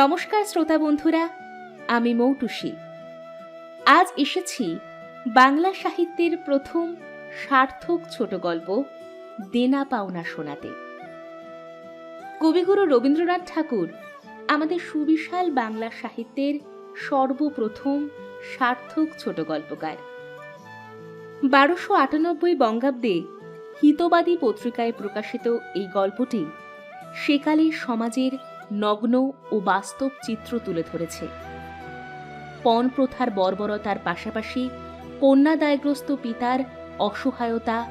নমস্কার শ্রোতা বন্ধুরা, আমি মৌটুসী। আজ এসেছি বাংলা সাহিত্যের প্রথম সার্থক ছোট গল্প, দেনা পাওনা শোনাতে। কবিগুরু রবীন্দ্রনাথ ঠাকুর আমাদের সুবিশাল বাংলা সাহিত্যের সর্বপ্রথম সার্থক ছোট গল্পকার। বারোশো আটানব্বই বঙ্গাব্দে হিতবাদী পত্রিকায় প্রকাশিত এই গল্পটি সেকালের সমাজের নগ্ন ও বাস্তব চিত্র তুলে ধরেছে। পণ প্রথার বর্বরতার পাশাপাশি কন্যাদায়গ্রস্ত পিতার অসহায়তা,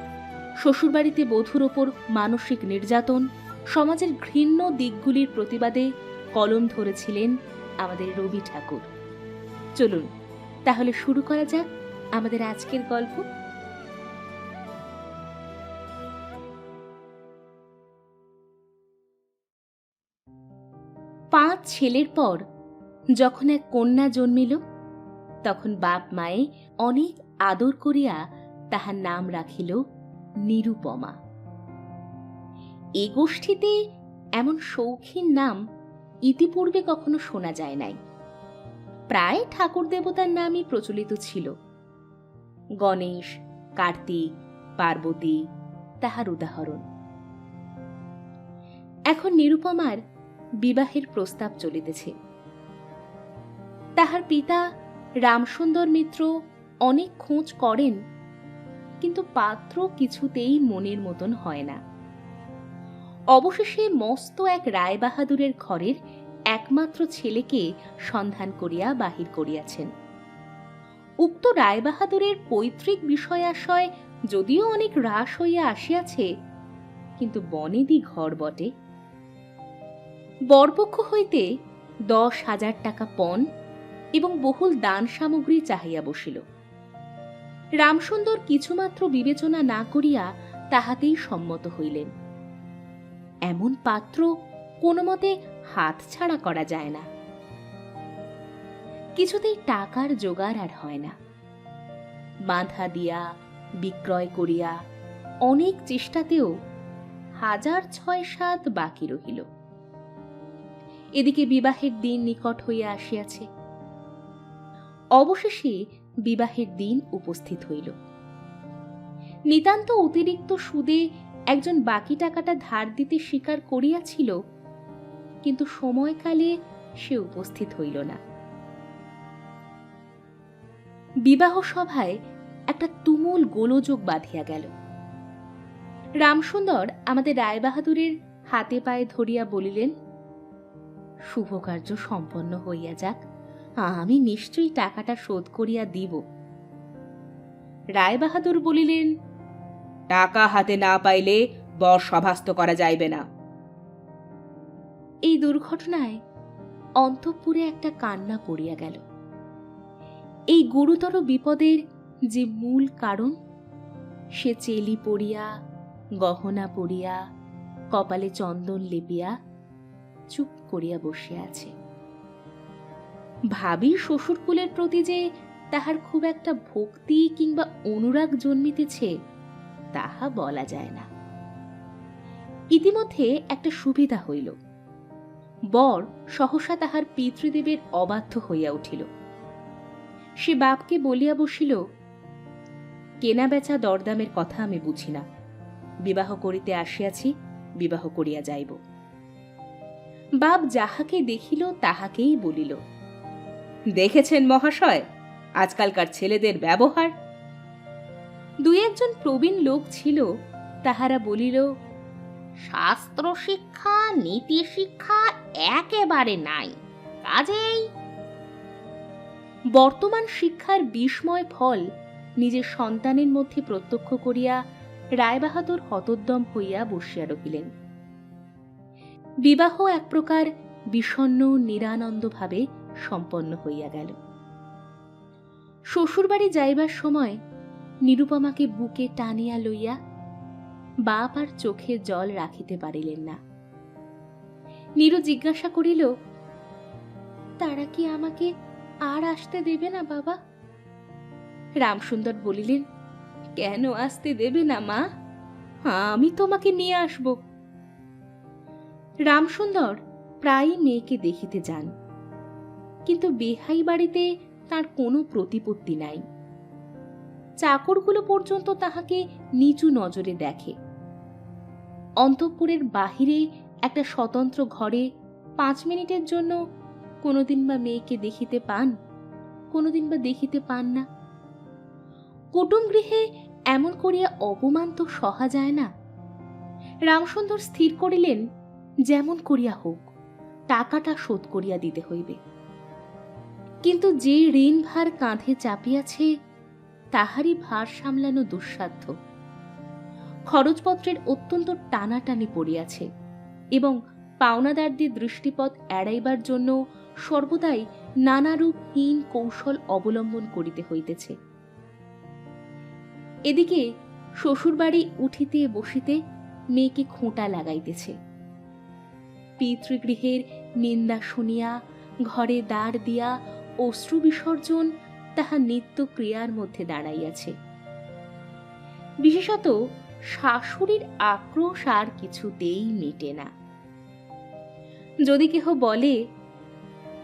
শ্বশুরবাড়িতে বধূর ওপর মানসিক নির্যাতন, সমাজের ঘৃণ্য দিকগুলির প্রতিবাদে কলম ধরেছিলেন আমাদের রবি ঠাকুর। চলুন, তাহলে শুরু করা যাক আমাদের আজকের গল্প। ছেলের পর যখন এক কন্যা জন্মিল, তখন বাপ মায়ে অনেক আদর করিয়া তাহার নাম রাখিল নিরুপমা। এ গোষ্ঠীতে এমন সৌখিন নাম ইতিপূর্বে কখনো শোনা যায় নাই। প্রায় ঠাকুর দেবতার নামই প্রচলিত ছিল। গণেশ, কার্তিক, পার্বতী তাহার উদাহরণ। এখন নিরুপমার বিবাহের প্রস্তাব চলিতেছে। তাহার পিতা রামসুন্দর মিত্র অনেক খোঁজ করেন, কিন্তু পাত্র কিছুতেই মনের মতন হয় না। অবশেষে মস্ত এক রায়বাহাদুরের ঘরের একমাত্র ছেলেকে সন্ধান করিয়া বাহির করিয়াছেন। উক্ত রায়বাহাদুরের পৈতৃক বিষয়াশয় যদিও অনেক হ্রাস হইয়া আসিয়াছে, কিন্তু বনেদি ঘর বটে। বরপক্ষ হইতে দশ হাজার টাকা পণ এবং বহুল দান সামগ্রী চাহিয়া বসিল। রামসুন্দর কিছুমাত্র বিবেচনা না করিয়া তাহাতেই সম্মত হইলেন। এমন পাত্র কোনো মতে হাত ছাড়া করা যায় না। কিছুতেই টাকার জোগাড় আর হয় না। বাঁধা দিয়া, বিক্রয় করিয়া অনেক চেষ্টাতেও হাজার ছয় সাত বাকি রহিল। এদিকে বিবাহের দিন নিকট হইয়া আসিয়াছে। অবশেষে বিবাহের দিন উপস্থিত হইল। নিতান্ত অতিরিক্ত সুদে একজন বাকি টাকাটা ধার দিতে স্বীকার করিয়াছিল, কিন্তু সময়কালে সে উপস্থিত হইল না। বিবাহ সভায় একটা তুমুল গোলযোগ বাঁধিয়া গেল। রামসুন্দর আমাদের রায়বাহাদুরের হাতে পায়ে ধরিয়া বলিলেন শুভ কার্য সম্পন্ন হইয়া যাক। আমি নিশ্চয়ই টাকাটা শোধ করিয়া দিব। রায়বাহাদুর বলিলেন টাকা হাতে না পাইলে বর সভাস্ত করা যাইবে না। এই দুর্ঘটনায় অন্তঃপুরে একটা কান্না পড়িয়া গেল। এই গুরুতর বিপদের যে মূল কারণ সে চেলি পড়িয়া গহনা পড়িয়া কপালে চন্দন লেপিয়া চুপ করিয়া বসিয়া আছে। ভাবি শ্বশুরকুলের প্রতি যে তাহার খুব একটা ভক্তি কিংবা অনুরাগ জন্মিতেছে, তাহা বলা যায় না। ইতিমধ্যে একটা সুবিধা হইল। বর সহসা তাহার পিতৃদেবের অবাধ্য হইয়া উঠিল। সে বাপকে বলিয়া বসিল, কেনা বেচা দরদামের কথা আমি বুঝি না। বিবাহ করিতে আসিয়াছি, বিবাহ করিয়া যাইব। বাপ যাহাকে দেখিল, তাহাকেই বলিল, দেখেছেন মহাশয়, আজকালকার ছেলেদের ব্যবহার? দুই একজন প্রবীণ লোক ছিল, তাহারা বলিল, শাস্ত্র শিক্ষা, নীতি শিক্ষা একেবারে নাই, কাজেই? বর্তমান শিক্ষার বিস্ময় ফল নিজের সন্তানের মধ্যে প্রত্যক্ষ করিয়া রায়বাহাদুর হতোদ্যম হইয়া বসিয়া রহিলেন। বিবাহ এক প্রকার বিষণ্ন নিরানন্দভাবে সম্পন্ন হইয়া গেল। শ্বশুরবাড়ি যাইবার সময় নিরুপমাকে বুকে টানিয়া লইয়া বাপ আর চোখে জল রাখিতে পারিলেন না। নীরু জিজ্ঞাসা করিল, তারা কি আমাকে আর আসতে দেবে না বাবা? রামসুন্দর বলিলেন, কেন আসতে দেবে না মা? আমি তোমাকে নিয়ে আসব। রামসুন্দর প্রায়ই মেয়েকে দেখিতে যান। কিন্তু বেহাই বাড়িতে তার কোনো প্রতিপত্তি নাই। চাকরগুলো পর্যন্ত তাহাকে নিচু নজরে দেখে। অন্তঃপুরের বাহিরে একটা স্বতন্ত্র ঘরে পাঁচ মিনিটের জন্য কোনোদিন বা মেয়েকে দেখিতে পান, কোনোদিন বা দেখিতে পান না। কুটুম গৃহে এমন করিয়া অপমান তো সহা যায় না। রামসুন্দর স্থির করিলেন যেমন করিয়া হোক, টাকাটা শোধ করিয়া দিতে হইবে। কিন্তু যে ঋণ ভার কাঁধে চাপিয়াছে, তাহারই ভার সামলানো দুঃসাধ্য। খরচপত্রের অত্যন্ত টানাটানি পড়িয়াছে এবং পাওনাদারদের দৃষ্টিপথ এড়াইবার জন্য সর্বদাই নানারূপ হীন কৌশল অবলম্বন করিতে হইতেছে। এদিকে শ্বশুরবাড়ি উঠিতে বসিতে মেয়েকে খোঁটা লাগাইতেছে। পিতৃগৃহের নিন্দা শুনিয়া, ঘরে দাঁড় দিয়া অশ্রু বিসর্জন তাহা নিত্য ক্রিয়ার মধ্যে দাঁড়াইয়াছে। বিশেষত শাশুড়ির আক্রোশ আর কিছুতেই মেটে না। যদি কেহ বলে,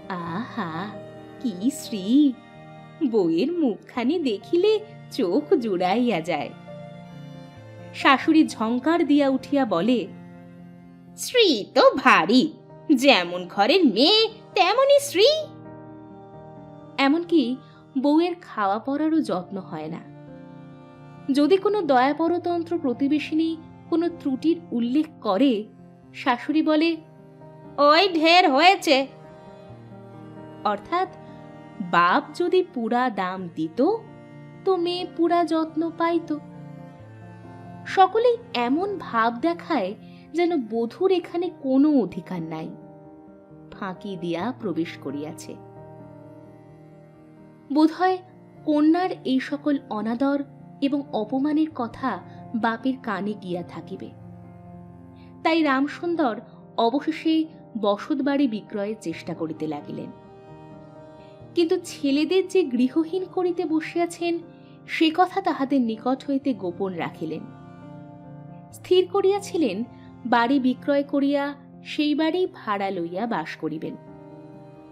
আহা, কি শ্রী বইয়ের মুখখানি দেখিলে চোখ জুড়াইয়া যায়। শাশুড়ি ঝঙ্কার দিয়া উঠিয়া বলে শ্রী তো ভারী। যেমন ঘরের মেয়ে, তেমনই শ্রী এমনকি বউয়ের খাওয়া পরারও যত্ন হয় না। যদি কোনো দয়াপরতন্ত্র প্রতিবেশিনী কোনো ত্রুটির উল্লেখ করে, শাশুড়ি বলে, ওই ঢের হয়েছে। অর্থাৎ, বাপ যদি পুরা দাম দিত, তো মেয়ে পুরা যত্ন পাইত। সকলেই এমন ভাব দেখায় যেন বধূর এখানে কোনো অধিকার নাই। ফাঁকি দিয়া প্রবেশ করিয়াছে। বোধহয় কন্যার এই সকল অনাদর এবং অপমানের কথা বাপের কানে গিয়া থাকিবে। তাই রামসুন্দর অবশেষে বসতবাড়ি বিক্রয়ের চেষ্টা করিতে লাগিলেন। কিন্তু ছেলেদের যে গৃহহীন করিতে বসিয়াছেন, সে কথা তাহাদের নিকট হইতে গোপন রাখিলেন। স্থির করিয়াছিলেন বাড়ি বিক্রয় করিয়া সেই বাড়ি ভাড়া লইয়া বাস করিবেন।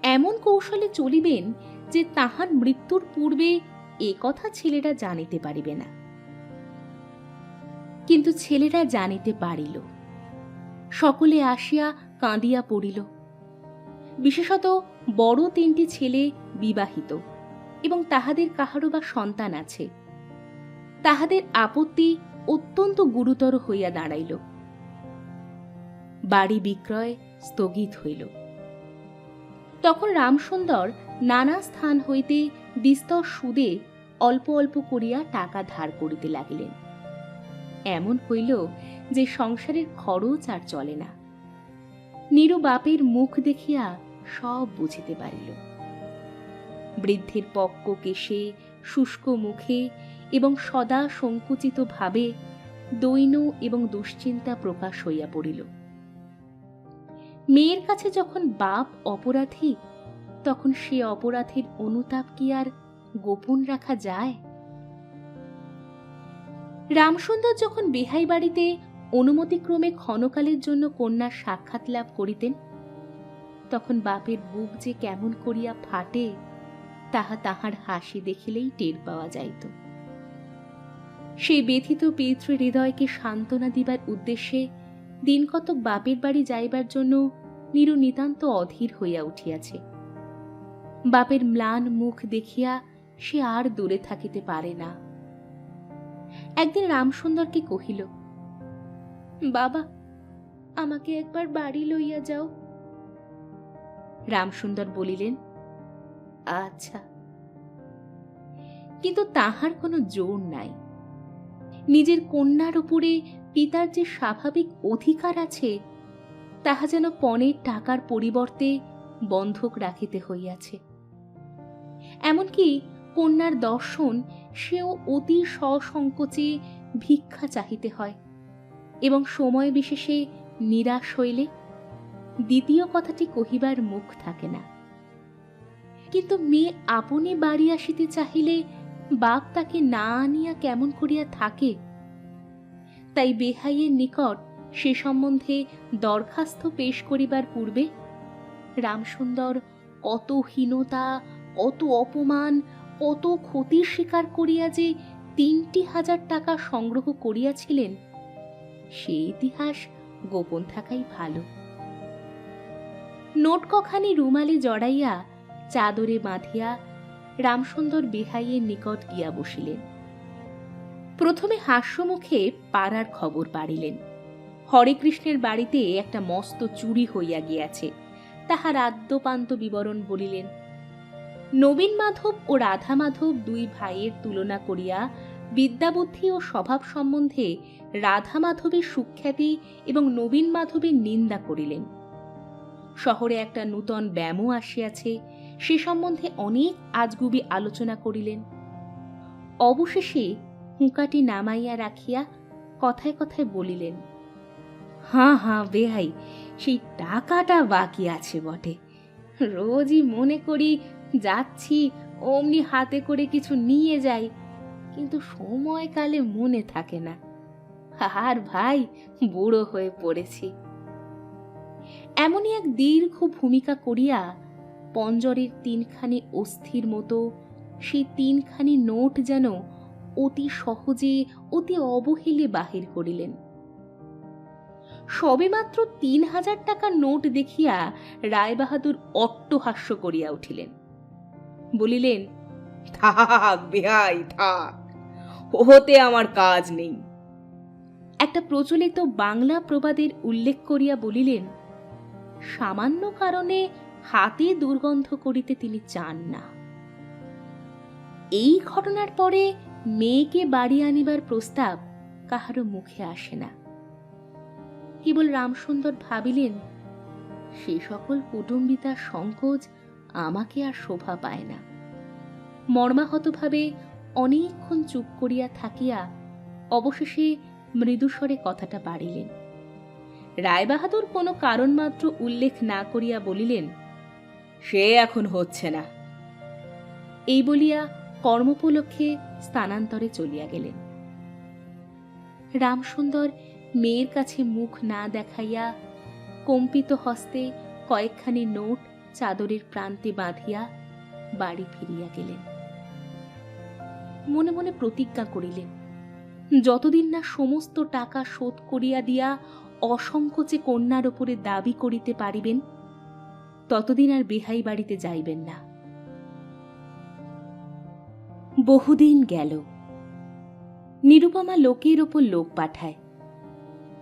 এমন কৌশলে চলিবেন যে তাহার মৃত্যুর পূর্বে এ কথা ছেলেরা জানিতে পারিবে না। কিন্তু ছেলেরা জানিতে পারিল। সকলে আসিয়া কাঁদিয়া পড়িল। বিশেষত বড় তিনটি ছেলে বিবাহিত এবং তাহাদের কাহারও বা সন্তান আছে। তাহাদের আপত্তি অত্যন্ত গুরুতর হইয়া দাঁড়াইল। বাড়ি বিক্রয় স্থগিত হইল। তখন রামসুন্দর নানা স্থান হইতে বিস্তর সুদে অল্প অল্প করিয়া টাকা ধার করিতে লাগিলেন। এমন হইল যে সংসারের খরচ আর চলে না। নিরু বাপের মুখ দেখিয়া সব বুঝিতে পারিল। বৃদ্ধের পক্ক কেশে, শুষ্ক মুখে এবং সদা সংকুচিত ভাবে দৈন্য এবং দুশ্চিন্তা প্রকাশ হইয়া পড়িল। মেয়ের কাছে যখন বাপ অপরাধী, তখন সে অপরাধের অনুতাপ কি আর গোপন রাখা যায়? রামসুন্দর যখন বেহাই বাড়িতে অনুমতিক্রমে ক্ষণকালের জন্য কন্যার সাক্ষাৎ লাভ করিতেন, তখন বাপের বুক যে কেমন করিয়া ফাটে, তাহা তাহার হাসি দেখিলেই টের পাওয়া যাইত। সেই ব্যথিত পিতৃ হৃদয়কে সান্ত্বনা দিবার উদ্দেশ্যে দিনকতক বাপের বাড়ি যাইবার জন্য নিরু নিতান্ত অধীর হইয়া উঠিয়াছে। বাপের ম্লান মুখ দেখিয়া সে আর দূরে থাকিতে পারে না। একদিন রামসুন্দরকে কহিল, বাবা, আমাকে একবার বাড়ি লইয়া যাও। রামসুন্দর বলিলেন আচ্ছা। কিন্তু তাহার কোনো জোর নাই। নিজের কন্যার উপরে পিতার যে স্বাভাবিক অধিকার আছে তাহা যেন পণের টাকার পরিবর্তে বন্ধক রাখিতে হইয়াছে। এমনকি কন্যার দর্শন সেও অতি সসংকোচে ভিক্ষা চাহিতে হয় এবং সময় বিশেষে নিরাশ হইলে দ্বিতীয় কথাটি কহিবার মুখ থাকে না। কিন্তু মেয়ে আপনি বাড়ি আসিতে চাহিলে বাপ তাকে না আনিয়া কেমন করিয়া থাকে, তাই বেহাইয়ের নিকট সে সম্বন্ধে দরখাস্ত পেশ করিবার পূর্বে রামসুন্দর কত হীনতা, কত অপমান, কত ক্ষতির স্বীকার করিয়া যে তিনটি হাজার টাকা সংগ্রহ করিয়াছিলেন, সে ইতিহাস গোপন থাকাই ভালো। নোট কখানি রুমালে জড়াইয়া চাদরে বাঁধিয়া রামসুন্দর বেহাইয়ের নিকট গিয়া বসিলেন। প্রথমে হাস্যমুখে পাড়ার খবর পাড়িলেন। হরেকৃষ্ণের বাড়িতে একটা মস্ত চুরি হইয়া গিয়াছে। তাহার আদ্যপান্ত বিবরণ বলিলেন, নবীন মাধব ও রাধা মাধব দুই ভাইয়ের তুলনা করিয়া বিদ্যাবুদ্ধি ও স্বভাব সম্বন্ধে রাধা মাধবের সুখ্যাতি এবং নবীন মাধবের নিন্দা করিলেন। শহরে একটা নূতন ব্যামও আসিয়াছে, সে সম্বন্ধে অনেক আজগুবি আলোচনা করিলেন। অবশেষে হুঁকাটি নামাইয়া রাখিয়া কথায় কথায় বলিলেন হাঁ হাঁ, বেহাই, সেই টাকাটা বাকি আছে বটে। রোজই মনে করি যাচ্ছি, অমনি হাতে করে কিছু নিয়ে যাই, কিন্তু সময়কালে মনে থাকে না। আর ভাই, বুড়ো হয়ে পড়েছি। এমনই এক দীর্ঘ ভূমিকা করিয়া পঞ্জরের তিনখানি অস্থির মতো, সেই তিনখানি নোট যেন অতি সহজে, অতি অবহেলে বাহির করিলেন। সবেমাত্র তিন হাজার টাকার নোট দেখিয়া রায়বাহাদুর অট্টহাস্য করিয়া উঠিলেন। বলিলেন থাক বেহাই থাক ওতে আমার কাজ নেই। একটা প্রচলিত বাংলা প্রবাদের উল্লেখ করিয়া বলিলেন সামান্য কারণে হাতে দুর্গন্ধ করিতে তিনি চান না। এই ঘটনার পরে মেয়েকে বাড়ি আনিবার প্রস্তাব কাহারও মুখে আসে না। কেবল রামসুন্দর ভাবিলেন, সে সকল কুটুম্বিতার সংকোচ আমাকে আর শোভা পায় না। মর্মাহতভাবে অনেকক্ষণ চুপ করিয়া থাকিয়া অবশেষে মৃদুস্বরে কথাটা বাড়িলেন। রায়বাহাদুর কোনো কারণ মাত্র উল্লেখ না করিয়া বলিলেন, সে এখন হচ্ছে না। এই বলিয়া কর্মোপলক্ষে স্থানান্তরে চলিয়া গেলেন। রামসুন্দর মেয়ের কাছে মুখ না দেখাইয়া কম্পিত হস্তে কয়েকখানি নোট চাদরের প্রান্তে বাঁধিয়া বাড়ি ফিরিয়া গেলেন। মনে মনে প্রতিজ্ঞা করিলেন, যতদিন না সমস্ত টাকা শোধ করিয়া দিয়া অসংকোচে কন্যার ওপরে দাবি করিতে পারিবেন, ততদিন আর বেহাই বাড়িতে যাইবেন না। বহুদিন গেল। নিরুপমা লোকের ওপর লোক পাঠায়।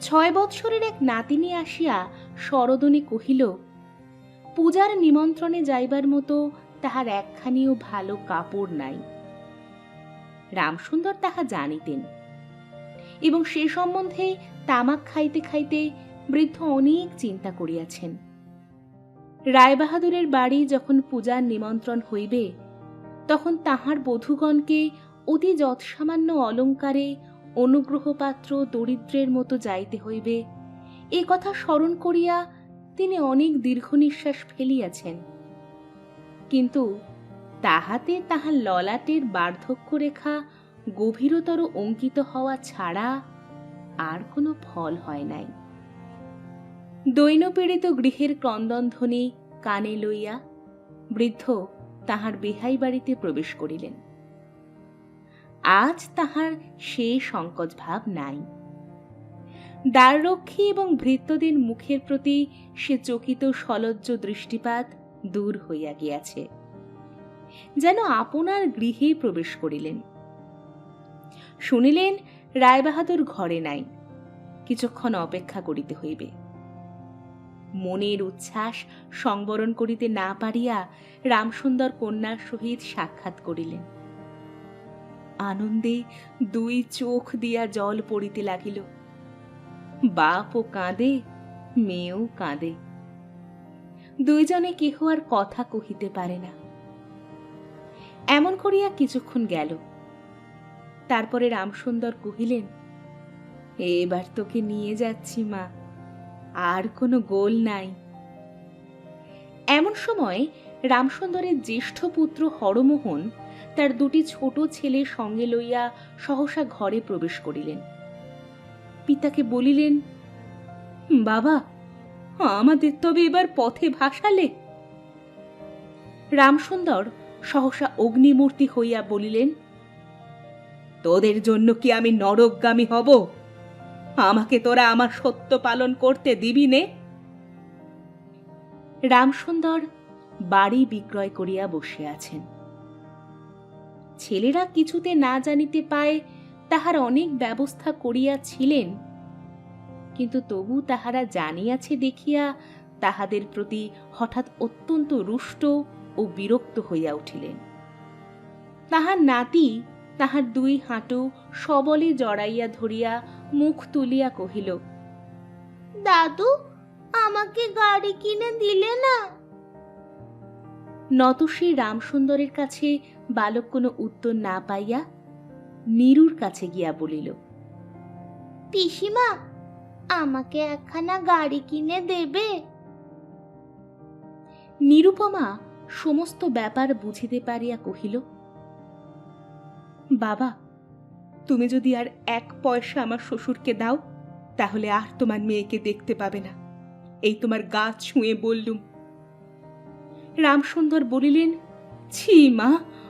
ছয় বৎসরের এক নাতিনী আসিয়া সরদনে কহিল, পূজার নিমন্ত্রণে যাইবার মতো তাহার একখানিও ভালো কাপড় নাই। রামসুন্দর তাহা জানিতেন এবং সে সম্বন্ধে তামাক খাইতে খাইতে বৃদ্ধ অনেক চিন্তা করিয়াছেন। রায়বাহাদুরের বাড়ি যখন পূজার নিমন্ত্রণ হইবে, তখন তাহার বধূগণকে অতি যৎসামান্য অলঙ্কারে অনুগ্রহপাত্র দরিদ্রের মতো যাইতে হইবে। এ কথা স্মরণ করিয়া তিনি অনেক দীর্ঘ নিঃশ্বাস ফেলিয়াছেন। কিন্তু তাহাতে তাহার ললাটের বার্ধক্য রেখা গভীরতর অঙ্কিত হওয়া ছাড়া আর কোনো ফল হয় নাই। দৈনপীড়িত গৃহের ক্রন্দনধ্বনি কানে লইয়া বৃদ্ধ তাহার বেহাই বাড়িতে প্রবেশ করিলেন। আজ তাহার সে সংকোচ ভাব নাই। দ্বাররক্ষী এবং ভৃত্যদের মুখের প্রতি সে চকিত সলজ্জ দৃষ্টিপাত দূর হইয়া গিয়াছে, যেন আপনার গৃহে প্রবেশ করিলেন। শুনিলেন রায়বাহাদুর ঘরে নাই, কিছুক্ষণ অপেক্ষা করিতে হইবে। মনের উচ্ছ্বাস সংবরণ করিতে না পারিয়া রামসুন্দর কন্যার সহিত সাক্ষাৎ করিলেন। আনন্দে দুই চোখ দিয়া জল পড়িতে লাগিল। বাপও কাঁদে, মেয়েও কাঁদে। দুইজনে কেহ আর কথা কহিতে পারে না। এমন করিয়া কিছুক্ষণ গেল। তারপরে রামসুন্দর কহিলেন, এবার তোকে নিয়ে যাচ্ছি মা, আর কোনো গোল নাই। এমন সময় রামসুন্দরের জ্যেষ্ঠ পুত্র হরমোহন তার দুটি ছোট ছেলে সঙ্গে লইয়া সহসা ঘরে প্রবেশ করিলেন। পিতাকে বলিলেন, বাবা, আমাদের তবে এবার পথে ভাসালে? রামসুন্দর সহসা অগ্নিমূর্তি হইয়া বলিলেন, তোদের জন্য কি আমি নরকগামী হব? আমাকে তোরা আমার সত্য পালন করতে দিবি নে? রামসুন্দর বাড়ি বিক্রয় করিয়া বসে আছেন। ছেলেরা কিছুতে না জানিতে পায় তাহার অনেক ব্যবস্থা করিয়াছিলেন। কিন্তু তবু তাহারা জানিয়াছে দেখিয়া তাহাদের প্রতি হঠাৎ অত্যন্ত রুষ্ট ও বিরক্ত হইয়া উঠিলেন। তাহার নাতি তাহার দুই হাঁটু সবলে জড়াইয়া ধরিয়া মুখ তুলিয়া কহিল দাদু আমাকে গাড়ি কিনে দিলে না? নতশ্রী রামসুন্দরের কাছে বালক কোনো উত্তর না পাইয়া নীরুর কাছে গিয়া বলিল পিসিমা আমাকে একখানা গাড়ি কিনে দেবে? নিরুপমা সমস্ত ব্যাপার বুঝিতে পারিয়া কহিল বাবা তুমি যদি আর এক পয়সা আমার শ্বশুরকে দাও তাহলে আর তোমার মেয়েকে দেখতে পাবে না। এই তোমার গা ছুঁয়ে বললুম। রামসুন্দর বলিলেন ছি মা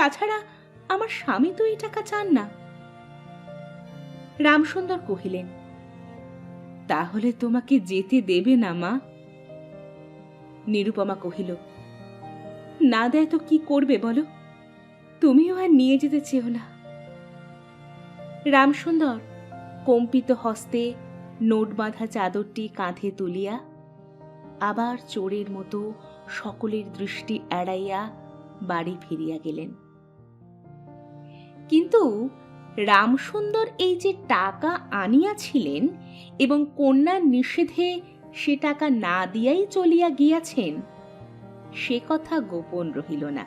তাছাড়া আমার স্বামী তো এই টাকা চান না। রামসুন্দর কহিলেন, তাহলে তোমাকে যেতে দেবে না, মা? নিরুপমা কহিল, না দেয় তো কি করবে বলো? তুমিও আর নিয়ে যেতে চেও না। রামসুন্দর কম্পিত হস্তে নোট বাঁধা চাদরটি কাঁধে তুলিয়া আবার চোরের মতো সকলের দৃষ্টি এড়াইয়া বাড়ি ফিরিয়া গেলেন। কিন্তু রামসুন্দর এই যে টাকা আনিয়াছিলেন এবং কন্যার নিষেধে সে টাকা না দিয়াই চলিয়া গিয়াছেন, সে কথা গোপন রহিল না।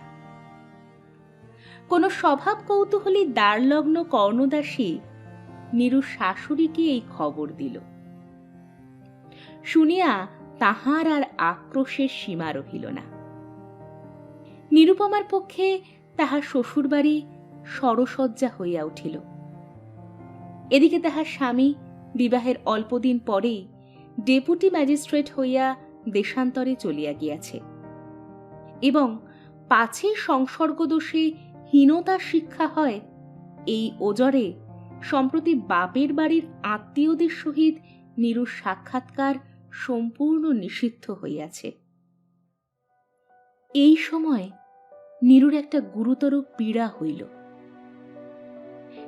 কোনো স্বভাব কৌতূহলী দ্বারলগ্ন কর্ণদাসী নিরু শাশুড়িকে এই খবর দিল। শুনিয়া তাহার আর আক্রোশের সীমা রহিল না। নিরুপমার পক্ষে তাহার শ্বশুরবাড়ি সরসজ্জা হইয়া উঠিল। এদিকে তাহার স্বামী বিবাহের অল্পদিন পরেই ডেপুটি ম্যাজিস্ট্রেট হইয়া দেশান্তরে চলিয়া গিয়াছে এবং পাছে সংসর্গদোষে হীনতা শিক্ষা হয়, এই ওজরে সম্প্রতি বাপের বাড়ির আত্মীয়দের সহিত নিরুর সাক্ষাৎকার সম্পূর্ণ নিষিদ্ধ হইয়াছে। এই সময় নিরুর একটা গুরুতর পীড়া হইল।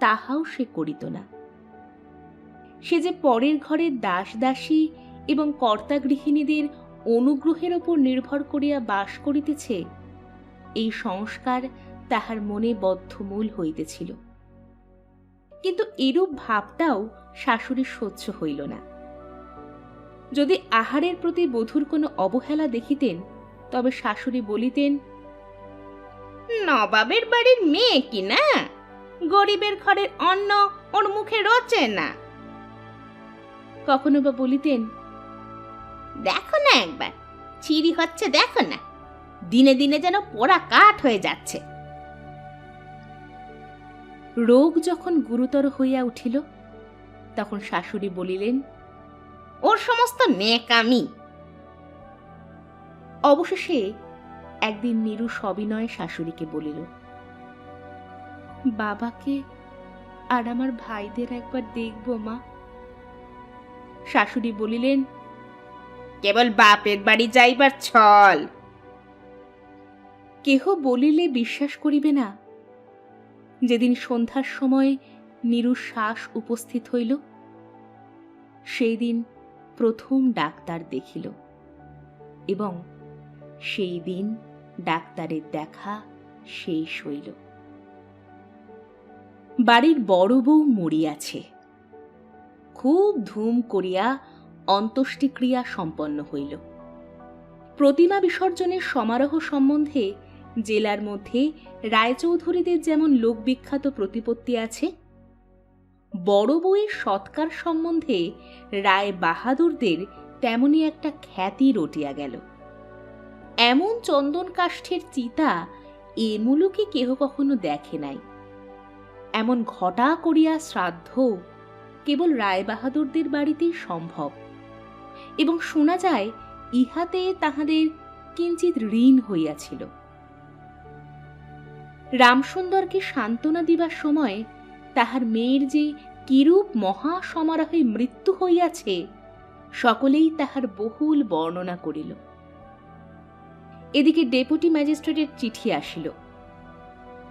তাহাও সে করিত না। সে যে পরের ঘরের দাস দাসী এবং কর্তা গৃহিণীদের অনুগ্রহের ওপর নির্ভর করিয়া বাস করিতেছে, এই সংস্কার তাহার মনে বদ্ধমূল হইতেছিল। কিন্তু এরূপ ভাবটাও শাশুড়ির সহ্য হইল না। যদি আহারের প্রতি বধূর কোনো অবহেলা দেখিতেন, তবে শাশুড়ি বলিতেন, নবাবের বাড়ির মেয়ে কি না? গরিবের ঘরের অন্ন ওর মুখে রোচে না। কখনো বা বলিতেন, দেখো না একবার চিরি হচ্ছে দেখো না, দিনে দিনে যেন পোড়া কাঠ হয়ে যাচ্ছে। রোগ যখন গুরুতর হইয়া উঠিল, তখন শাশুড়ি বলিলেন, ওর সমস্ত নেকামি। অবশেষে একদিন নীরু সবিনয়ে শাশুড়িকে বলিল বাবাকে আর আমার ভাইদের একবার দেখব, মা। শাশুড়ি বলিলেন, কেবল বাপের বাড়ি যাইবার ছল। কেহ বলিলে বিশ্বাস করিবে না। যেদিন সন্ধ্যার সময় নীরুর শ্বাস উপস্থিত হইল সেই দিন প্রথম ডাক্তার দেখিল এবং সেই দিন ডাক্তারের দেখা শেষ হইল। বাড়ির বড় বউ মরিয়াছে। খুব ধুম করিয়া অন্ত্যেষ্টিক্রিয়া সম্পন্ন হইল। প্রতিমা বিসর্জনের সমারোহ সম্বন্ধে জেলার মধ্যে রায়চৌধুরীদের যেমন লোকবিখ্যাত প্রতিপত্তি আছে, বড় বউয়ের সৎকার সম্বন্ধে রায় বাহাদুরদের তেমনি একটা খ্যাতি রটিয়া গেল। এমন চন্দন কাষ্ঠের চিতা এ মুলুকে কেহ কখনো দেখে নাই। এমন ঘটা করিয়া শ্রাদ্ধ কেবল রায়বাহাদুরদের বাড়িতেই সম্ভব। এবং শোনা যায়, ইহাতে তাহাদের কিঞ্চিত ঋণ হইয়াছিল। রামসুন্দরকে সান্ত্বনা দিবার সময় তাহার মেয়ের যে কিরূপ মহা সমারোহে মৃত্যু হইয়াছে, সকলেই তাহার বহুল বর্ণনা করিল। এদিকে ডেপুটি ম্যাজিস্ট্রেটের চিঠি আসিল।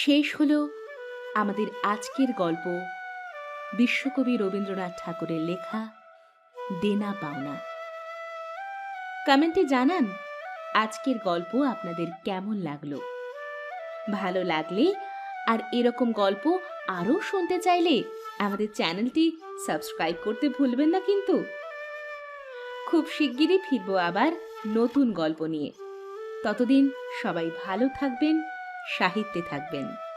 শেষ হল আমাদের আজকের গল্প বিশ্বকবি রবীন্দ্রনাথ ঠাকুরের লেখা দেনা পাওনা। কমেন্টে জানান আজকের গল্প আপনাদের কেমন লাগল? ভালো লাগলে আর এরকম গল্প আরও শুনতে চাইলে আমাদের চ্যানেলটি সাবস্ক্রাইব করতে ভুলবেন না কিন্তু। খুব শিগগিরই ফিরবো আবার নতুন গল্প নিয়ে। ততদিন সবাই ভালো থাকবেন সাহিত্যে থাকবেন।